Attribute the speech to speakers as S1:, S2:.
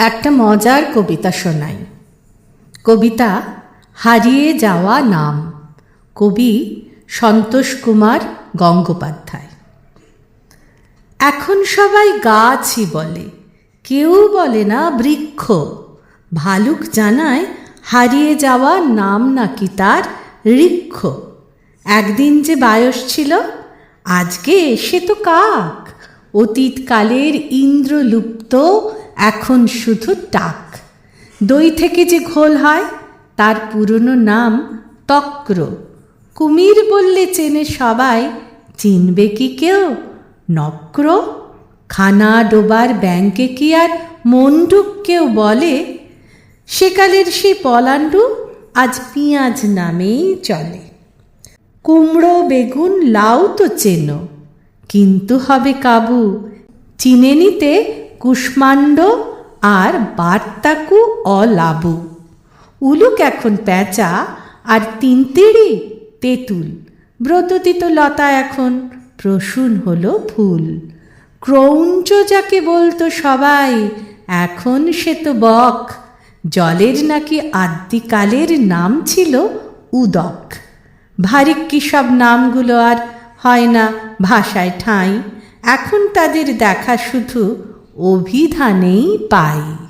S1: একটা মজার কবিতা শোনাই। কবিতা হারিয়ে যাওয়া নাম। কবি সন্তোষ কুমার গঙ্গোপাধ্যায়। এখন সবাই গাছই বলে, কেউ বলে না বৃক্ষ। ভালুক জানায় হারিয়ে যাওয়া নাম নাকি তার ঋক্ষ একদিন যে বায়স ছিল, আজকে সে তো কাক। অতীতকালের ইন্দ্রলুপ্ত এখন শুধু টাক। দই থেকে যে ঘোল হয়, তার পুরনো নাম তক্র। কুমির বললে চেনে সবাই, চিনবে কি কেউ? নক্র? খানা ডোবার ব্যাংকে কি আর মন্ডুক কেউ বলে? সেকালের সেই পলাণ্ডু আজ পিঁয়াজ নামেই চলে। কুমড়ো, বেগুন, লাউ তো চেনো, কিন্তু হবে কাবু। চিনে নিতে কুষ্মাণ্ড আর বার্তাকু অলাবু। উলুক এখন প্যাঁচা আর তিনতিড়ি তেঁতুল। ব্রততিত লতা এখন প্রসূন হলো ফুল। ক্রৌঞ্চ যাকে বলতো সবাই, এখন সে তো বক। জলের নাকি আদ্যিকালের নাম ছিল উদক। ভারী কি সব নামগুলো আর হয় না ভাষায় ঠাঁই। এখন তাদের দেখা শুধু অভিধানেই পাই।